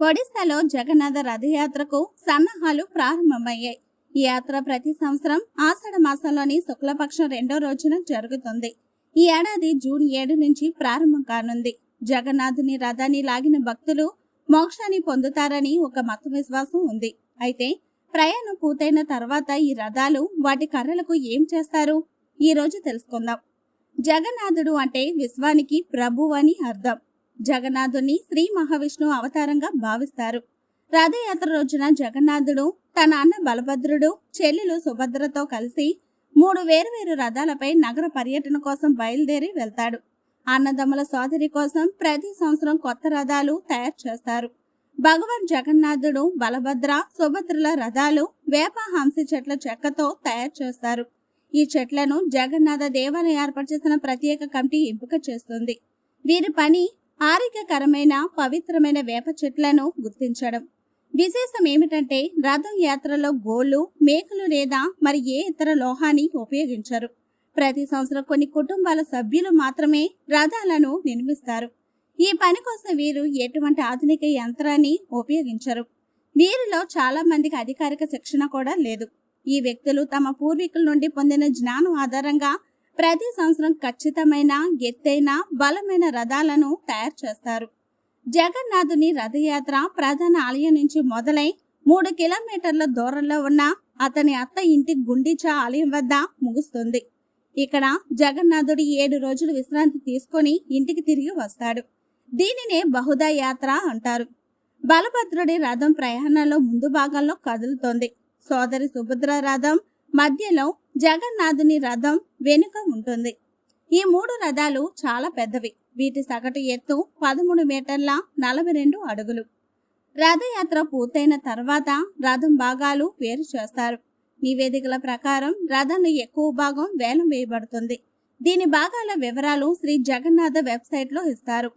ఒడిశాలో జగన్నాథ రథయాత్రకు సన్నాహాలు ప్రారంభమయ్యాయి. ఈ యాత్ర ప్రతి సంవత్సరం ఆషాఢ మాసంలోని శుక్లపక్షం రెండో రోజున జరుగుతుంది. ఈ ఏడాది జూన్ ఏడు నుంచి ప్రారంభం కానుంది. జగన్నాథుని రథాన్ని లాగిన భక్తులు మోక్షాన్ని పొందుతారని ఒక మత విశ్వాసం ఉంది. అయితే ప్రయాణం పూర్తయిన తర్వాత ఈ రథాలు వాటి కర్రలకు ఏం చేస్తారు? ఈ రోజు తెలుసుకుందాం. జగన్నాథుడు అంటే విశ్వానికి ప్రభు అని అర్థం. జగన్నాథుని శ్రీ మహావిష్ణువు అవతారంగా భావిస్తారు. రథయాత్ర రోజున జగన్నాథుడు తన అన్న బలభద్రుడు చెల్లెలు సుభద్రతో కలిసి మూడు వేరువేరు రథాలపై నగర పర్యటన కోసం బయలుదేరి వెళ్తాడు. అన్నదమ్ముల సోదరి కోసం ప్రతి సంవత్సరం కొత్త రథాలు తయారు చేస్తారు. భగవాన్ జగన్నాథుడు బలభద్ర సుభద్రుల రథాలు వేప హంసి చెట్ల చెక్కతో తయారు చేస్తారు. ఈ చెట్లను జగన్నాథ దేవాలయం ఏర్పాటు చేసిన ప్రత్యేక కమిటీ ఎంపిక చేస్తుంది. వీరి పని ఆరోగ్యకరమైన పవిత్రమైన వేప చెట్లను గుర్తించడం. విశేషం ఏమిటంటే రథం యాత్రలో గోళ్ళు మేకలు లేదా మరి ఏ ఇతర లోహాన్ని ఉపయోగించరు. ప్రతి సంవత్సరం కొన్ని కుటుంబాల సభ్యులు మాత్రమే రథాలను నిర్మిస్తారు. ఈ పని కోసం వీరు ఎటువంటి ఆధునిక యంత్రాన్ని ఉపయోగించరు. వీరిలో చాలా మందికి అధికారిక శిక్షణ కూడా లేదు. ఈ వ్యక్తులు తమ పూర్వీకుల నుండి పొందిన జ్ఞానం ఆధారంగా ప్రతి సంవత్సరం ఖచ్చితమైన ఎత్తైన బలమైన రథాలను తయారు చేస్తారు. జగన్నాథుని రథయాత్ర ప్రధాన ఆలయం నుంచి మొదలై మూడు కిలోమీటర్ల దూరంలో ఉన్న అతని అత్త ఇంటి గుండిచా ఆలయం వద్ద ముగుస్తుంది. ఇక్కడ జగన్నాథుడి ఏడు రోజులు విశ్రాంతి తీసుకొని ఇంటికి తిరిగి వస్తాడు. దీనినే బహుదా యాత్ర అంటారు. బలభద్రుడి రథం ప్రయాణంలో ముందు భాగంలో కదులుతోంది. సోదరి సుభద్ర రథం మధ్యలో జగన్నాథుని రథం వెనుక ఉంటుంది. ఈ మూడు రథాలు చాలా పెద్దవి. వీటి సగటు ఎత్తు పదమూడు మీటర్ల నలభై రెండు అడుగులు. రథయాత్ర పూర్తయిన తర్వాత రథం భాగాలు వేరు చేస్తారు. నివేదికల ప్రకారం రథంలో ఎక్కువ భాగం వేలం వేయబడుతుంది. దీని భాగాల వివరాలు శ్రీ జగన్నాథ వెబ్సైట్లో ఇస్తారు.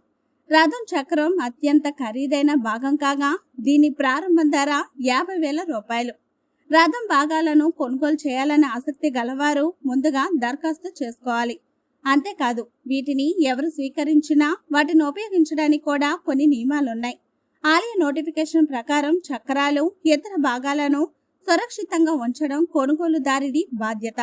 రథం చక్రం అత్యంత ఖరీదైన భాగం కాగా దీని ప్రారంభం ధర యాభై వేల రూపాయలు. రథం భాగాలను కొనుగోలు చేయాలనే ఆసక్తి గలవారు ముందుగా దరఖాస్తు చేసుకోవాలి. అంతేకాదు వీటిని ఎవరు స్వీకరించినా వాటిని ఉపయోగించడానికి కూడా కొన్ని నియమాలున్నాయి. ఆలయ నోటిఫికేషన్ ప్రకారం చక్రాలు ఇతర భాగాలను సురక్షితంగా ఉంచడం కొనుగోలుదారుడి బాధ్యత.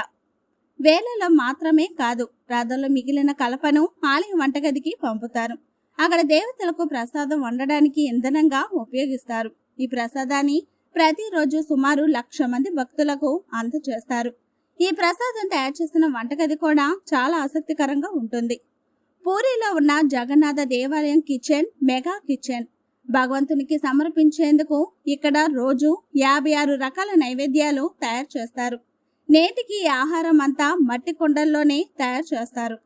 వేలలో మాత్రమే కాదు రథంలో మిగిలిన కలపను ఆలయ వంటగదికి పంపుతారు. అక్కడ దేవతలకు ప్రసాదం వండడానికి ఇంధనంగా ఉపయోగిస్తారు. ఈ ప్రసాదాన్ని ప్రతిరోజు సుమారు లక్ష మంది భక్తులకు అందజేస్తారు ఈ ప్రసాదం తయారు చేసిన వంటగది కూడా చాలా ఆసక్తికరంగా ఉంటుంది. పూరిలో ఉన్న జగన్నాథ దేవాలయం కిచెన్ మెగా కిచెన్. భగవంతునికి సమర్పించేందుకు ఇక్కడ రోజు యాభై ఆరు రకాల నైవేద్యాలు తయారు చేస్తారు. నేటికి ఆహారం అంతా మట్టి కుండల్లోనే తయారు చేస్తారు.